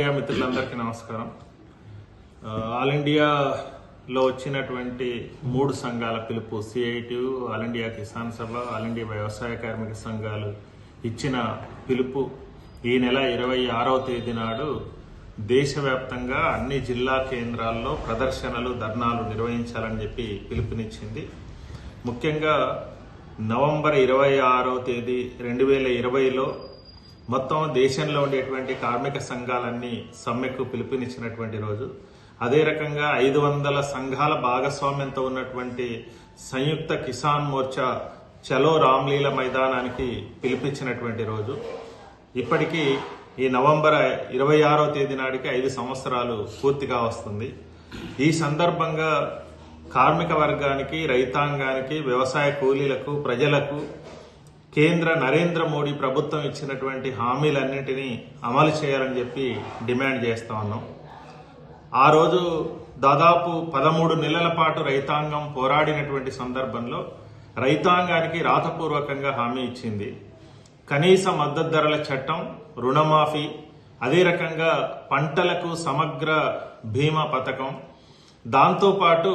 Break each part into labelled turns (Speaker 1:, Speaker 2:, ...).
Speaker 1: Media మిత్రులందరికీ నమస్కారం. All ఇండియాలో వచ్చినటువంటి మూడు సంఘాల పిలుపు సిఐటి ఆల్ ఇండియా కిసాన్ సభ ఆల్ ఇండియా వ్యవసాయ కార్మిక సంఘాలు ఇచ్చిన పిలుపు. ఈ నెల ఇరవై ఆరవ తేదీ నాడు దేశవ్యాప్తంగా అన్ని జిల్లా కేంద్రాల్లో ప్రదర్శనలు ధర్నాలు నిర్వహించాలని చెప్పి పిలుపునిచ్చింది. ముఖ్యంగా నవంబర్ ఇరవై ఆరో తేదీ రెండు వేల ఇరవైలో మొత్తం దేశంలో ఉండేటువంటి కార్మిక సంఘాలన్నీ సమ్మెకు పిలుపునిచ్చినటువంటి రోజు. అదే రకంగా ఐదు వందల సంఘాల భాగస్వామ్యంతో ఉన్నటువంటి సంయుక్త కిసాన్ మోర్చా చలో రామ్లీల మైదానానికి పిలిపించినటువంటి రోజు. ఇప్పటికీ ఈ నవంబర్ ఇరవై ఆరో తేదీ నాటికి ఐదు సంవత్సరాలు పూర్తిగా వస్తుంది. ఈ సందర్భంగా కార్మిక వర్గానికి రైతాంగానికి వ్యవసాయ కూలీలకు ప్రజలకు కేంద్ర నరేంద్ర మోడీ ప్రభుత్వం ఇచ్చినటువంటి హామీలన్నింటినీ అమలు చేయాలని చెప్పి డిమాండ్ చేస్తా ఉన్నాం. ఆ రోజు దాదాపు పదమూడు నెలల పాటు రైతాంగం పోరాడినటువంటి సందర్భంలో రైతాంగానికి రాతపూర్వకంగా హామీ ఇచ్చింది. కనీస మద్దతు ధరల చట్టం రుణమాఫీ అదే రకంగా పంటలకు సమగ్ర బీమా పథకం దాంతోపాటు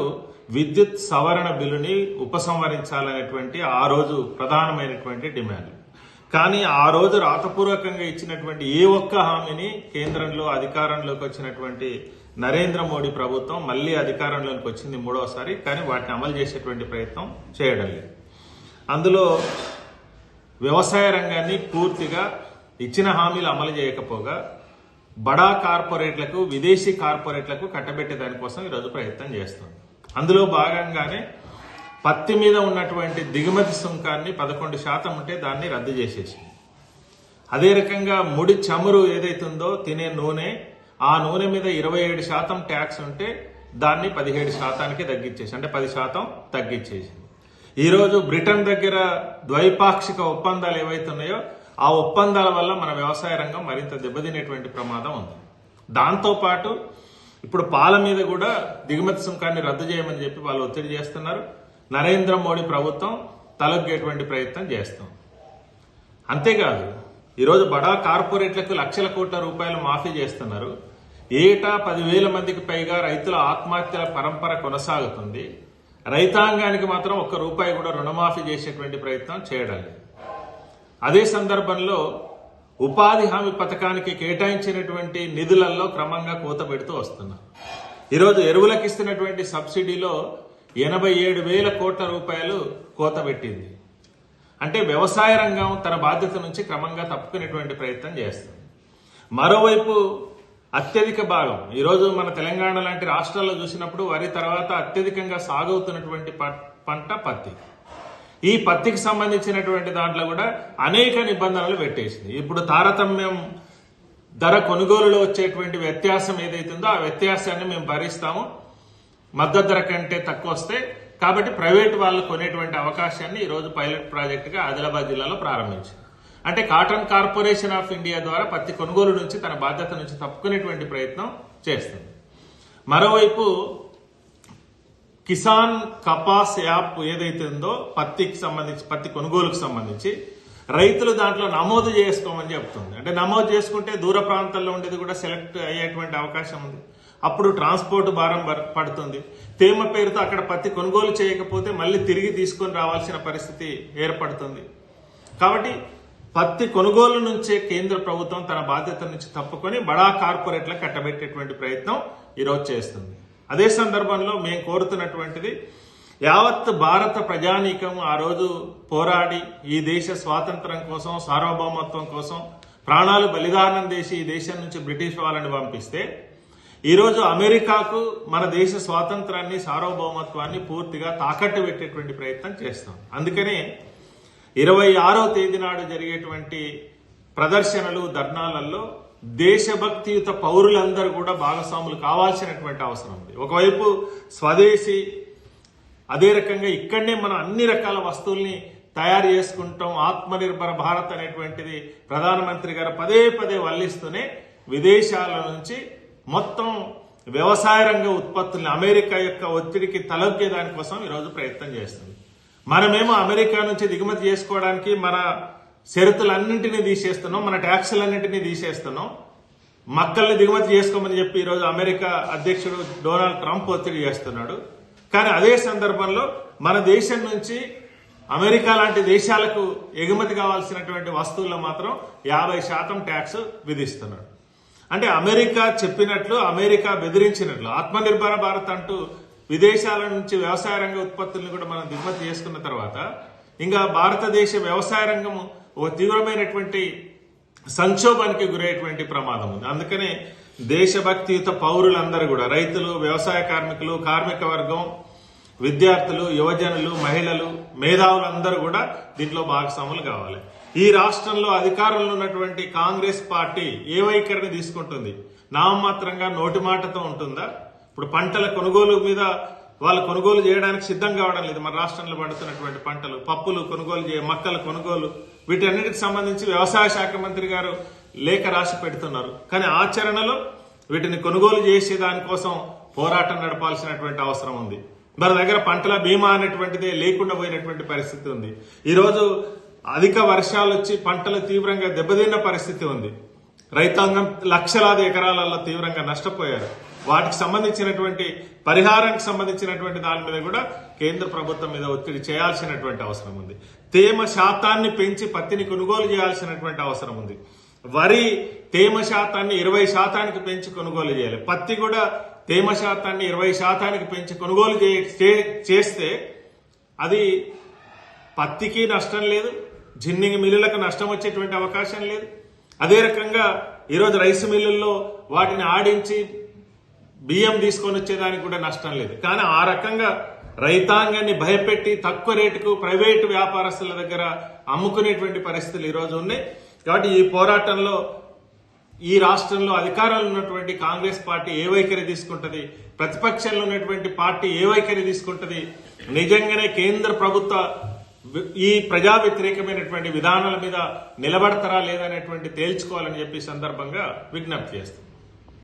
Speaker 1: విద్యుత్ సవరణ బిల్లుని ఉపసంహరించాలనేటువంటి ఆ రోజు ప్రధానమైనటువంటి డిమాండ్. కానీ ఆ రోజు రాతపూర్వకంగా ఇచ్చినటువంటి ఏ ఒక్క హామీని కేంద్రంలో అధికారంలోకి వచ్చినటువంటి నరేంద్ర మోడీ ప్రభుత్వం మళ్ళీ అధికారంలోకి వచ్చింది మూడవసారి కానీ వాటిని అమలు చేసేటువంటి ప్రయత్నం చేయడం లేదు. అందులో వ్యవసాయ రంగాన్ని పూర్తిగా ఇచ్చిన హామీలు అమలు చేయకపోగా బడా కార్పొరేట్లకు విదేశీ కార్పొరేట్లకు కట్టబెట్టే దానికోసం ఈరోజు ప్రయత్నం చేస్తుంది. అందులో భాగంగానే పత్తి మీద ఉన్నటువంటి దిగుమతి సుంకాన్ని పదకొండు శాతం ఉంటే దాన్ని రద్దు చేసేసింది. అదే రకంగా ముడి చమురు ఏదైతుందో తినే నూనె ఆ నూనె మీద ఇరవై ఏడు శాతం ట్యాక్స్ ఉంటే దాన్ని పదిహేడు శాతానికి తగ్గించేసి అంటే పది శాతం తగ్గించేసింది ఈరోజు బ్రిటన్ దగ్గర ద్వైపాక్షిక ఒప్పందాలు ఏవైతున్నాయో ఆ ఒప్పందాల వల్ల మన వ్యవసాయ రంగం మరింత దెబ్బతినేటువంటి ప్రమాదం ఉంది. దాంతోపాటు ఇప్పుడు పాల మీద కూడా దిగుమతి సుంకాన్ని రద్దు చేయమని చెప్పి వాళ్ళు ఒత్తిడి చేస్తున్నారు. నరేంద్ర మోడీ ప్రభుత్వం తలొగ్గేటువంటి ప్రయత్నం చేస్తాం అంతేకాదు ఈరోజు బడా కార్పొరేట్లకు లక్షల కోట్ల రూపాయలు మాఫీ చేస్తున్నారు. ఏటా పదివేల మందికి పైగా రైతుల ఆత్మహత్యల పరంపర కొనసాగుతుంది. రైతాంగానికి మాత్రం ఒక్క రూపాయి కూడా రుణమాఫీ చేసేటువంటి ప్రయత్నం చేయడం లేదు. అదే సందర్భంలో ఉపాధి హామీ పథకానికి కేటాయించినటువంటి నిధులలో క్రమంగా కోత పెడుతూ వస్తున్నారు ఈరోజు ఎరువులకు ఇస్తున్నటువంటి సబ్సిడీలో ఎనభై ఏడు వేల కోట్ల రూపాయలు కోత పెట్టింది. అంటే వ్యవసాయ రంగం తన బాధ్యత నుంచి క్రమంగా తప్పుకునేటువంటి ప్రయత్నం చేస్తుంది. మరోవైపు అత్యధిక భాగం ఈరోజు మన తెలంగాణ లాంటి రాష్ట్రాల్లో చూసినప్పుడు వరి తర్వాత అత్యధికంగా సాగవుతున్నటువంటి ప- పంట పత్తి. ఈ పత్తికి సంబంధించినటువంటి దాంట్లో కూడా అనేక నిబంధనలు పెట్టేసింది. ఇప్పుడు తారతమ్యం ధర కొనుగోలులో వచ్చేటువంటి వ్యత్యాసం ఏదైతుందో ఆ వ్యత్యాసాన్ని మేము భరిస్తాము. మద్దతు ధర కంటే తక్కువ వస్తే కాబట్టి ప్రైవేట్ వాళ్ళు కొనేటువంటి అవకాశాన్ని ఈరోజు పైలట్ ప్రాజెక్టుగా ఆదిలాబాద్ జిల్లాలో ప్రారంభించింది. అంటే కాటన్ కార్పొరేషన్ ఆఫ్ ఇండియా ద్వారా పత్తి కొనుగోలు నుంచి తన బాధ్యత నుంచి తప్పుకునేటువంటి ప్రయత్నం చేస్తుంది. మరోవైపు కిసాన్ కపాస్ యాప్ ఏదైతే ఉందో పత్తికి సంబంధించి పత్తి కొనుగోలుకు సంబంధించి రైతులు దాంట్లో నమోదు చేసుకోమని చెప్తుంది. అంటే నమోదు చేసుకుంటే దూర ప్రాంతాల్లో ఉండేది కూడా సెలెక్ట్ అయ్యేటువంటి అవకాశం ఉంది. అప్పుడు ట్రాన్స్పోర్ట్ భారం పడుతుంది. తేమ పేరుతో అక్కడ పత్తి కొనుగోలు చేయకపోతే మళ్ళీ తిరిగి తీసుకొని రావాల్సిన పరిస్థితి ఏర్పడుతుంది. కాబట్టి పత్తి కొనుగోలు నుంచే కేంద్ర ప్రభుత్వం తన బాధ్యత నుంచి తప్పుకొని బడా కార్పొరేట్లకు కట్టబెట్టేటువంటి ప్రయత్నం ఈరోజు చేస్తుంది. అదే సందర్భంలో మేము కోరుతున్నటువంటిది యావత్ భారత ప్రజానీకం ఆ రోజు పోరాడి ఈ దేశ స్వాతంత్రం కోసం సార్వభౌమత్వం కోసం ప్రాణాలు బలిదానం చేసి ఈ దేశం నుంచి బ్రిటిష్ వాళ్ళని పంపిస్తే ఈరోజు అమెరికాకు మన దేశ స్వాతంత్రాన్ని సార్వభౌమత్వాన్ని పూర్తిగా తాకట్టు పెట్టేటువంటి ప్రయత్నం చేస్తాం. అందుకనే ఇరవై ఆరో తేదీ నాడు జరిగేటువంటి ప్రదర్శనలు ధర్నాలలో దేశభక్తియుత పౌరులందరూ కూడా భాగస్వాములు కావాల్సినటువంటి అవసరం ఉంది. ఒకవైపు స్వదేశీ అదే రకంగా ఇక్కడనే మనం అన్ని రకాల వస్తువుల్ని తయారు చేసుకుంటాం. ఆత్మనిర్భర భారత్ అనేటువంటిది ప్రధానమంత్రి గారు పదే పదే వల్లిస్తూనే విదేశాల నుంచి మొత్తం వ్యవసాయ రంగ ఉత్పత్తుల్ని అమెరికా యొక్క ఒత్తిడికి తలొగ్గే దానికోసం ఈరోజు ప్రయత్నం చేస్తుంది. మనమేమో అమెరికా నుంచి దిగుమతి చేసుకోవడానికి మన షరతులన్నింటినీ తీసేస్తున్నాం మన ట్యాక్సులన్నింటినీ తీసేస్తున్నాం. మక్కల్ని దిగుమతి చేసుకోమని చెప్పి ఈరోజు అమెరికా అధ్యక్షుడు డొనాల్డ్ ట్రంప్ ఒత్తిడి చేస్తున్నాడు. కానీ అదే సందర్భంలో మన దేశం నుంచి అమెరికా లాంటి దేశాలకు ఎగుమతి కావాల్సినటువంటి వస్తువుల్లో మాత్రం యాభై శాతం ట్యాక్స్ విధిస్తున్నాడు. అంటే అమెరికా చెప్పినట్లు అమెరికా బెదిరించినట్లు ఆత్మనిర్భర భారత్ అంటూ విదేశాల నుంచి వ్యవసాయ రంగ ఉత్పత్తులను కూడా మనం దిగుమతి చేసుకున్న తర్వాత ఇంకా భారతదేశ వ్యవసాయ రంగం ఒక తీవ్రమైనటువంటి సంక్షోభానికి గురయ్యేటువంటి ప్రమాదం ఉంది. అందుకనే దేశభక్తియుత పౌరులందరూ కూడా రైతులు వ్యవసాయ కార్మికులు కార్మిక వర్గం విద్యార్థులు యువజనులు మహిళలు మేధావులందరూ కూడా దీంట్లో భాగస్వాములు కావాలి. ఈ రాష్ట్రంలో అధికారంలో ఉన్నటువంటి కాంగ్రెస్ పార్టీ ఏ వైఖరిని తీసుకుంటుంది? నామమాత్రంగా నోటి మాటతో ఉంటుందా? ఇప్పుడు పంటల కొనుగోలు మీద వాళ్ళు కొనుగోలు చేయడానికి సిద్ధం కావడం లేదు. మన రాష్ట్రంలో పండుతున్నటువంటి పంటలు పప్పులు కొనుగోలు చేయ మక్కలు కొనుగోలు వీటన్నిటికి సంబంధించి వ్యవసాయ శాఖ మంత్రి గారు లేఖ రాసి పెడుతున్నారు. కానీ ఆచరణలో వీటిని కొనుగోలు చేసే దానికోసం పోరాటం నడపాల్సినటువంటి అవసరం ఉంది. మన దగ్గర పంటల బీమా అనేటువంటిదే లేకుండా పోయినటువంటి పరిస్థితి ఉంది. ఈరోజు అధిక వర్షాలు వచ్చి పంటలు తీవ్రంగా దెబ్బతిన్న పరిస్థితి ఉంది. రైతాంగం లక్షలాది ఎకరాలలో తీవ్రంగా నష్టపోయారు. వాటికి సంబంధించినటువంటి పరిహారానికి సంబంధించినటువంటి దాని మీద కూడా కేంద్ర ప్రభుత్వం మీద ఒత్తిడి చేయాల్సినటువంటి అవసరం ఉంది. తేమ శాతాన్ని పెంచి పత్తిని కొనుగోలు చేయాల్సినటువంటి అవసరం ఉంది. వరి తేమ శాతాన్ని ఇరవై శాతానికి పెంచి కొనుగోలు చేయాలి. పత్తి కూడా తేమ శాతాన్ని ఇరవై శాతానికి పెంచి కొనుగోలు చేస్తే అది పత్తికి నష్టం లేదు జిన్నింగ్ మిల్లులకు నష్టం వచ్చేటువంటి అవకాశం లేదు. అదే రకంగా ఈరోజు రైస్ మిల్లుల్లో వాటిని ఆడించి బియ్యం తీసుకొని వచ్చేదానికి కూడా నష్టం లేదు. కానీ ఆ రకంగా రైతాంగాన్ని భయపెట్టి తక్కువ రేటుకు ప్రైవేటు వ్యాపారస్తుల దగ్గర అమ్ముకునేటువంటి పరిస్థితులు ఈరోజు ఉన్నాయి. కాబట్టి ఈ పోరాటంలో ఈ రాష్ట్రంలో అధికారంలో ఉన్నటువంటి కాంగ్రెస్ పార్టీ ఏ వైఖరి తీసుకుంటది? ప్రతిపక్షంలో ఉన్నటువంటి పార్టీ ఏ వైఖరి తీసుకుంటది? నిజంగానే కేంద్ర ప్రభుత్వ ఈ ప్రజా వ్యతిరేకమైనటువంటి విధానాల మీద నిలబడతారా లేదనేటువంటి తేల్చుకోవాలని చెప్పి సందర్భంగా విజ్ఞప్తి చేస్తుంది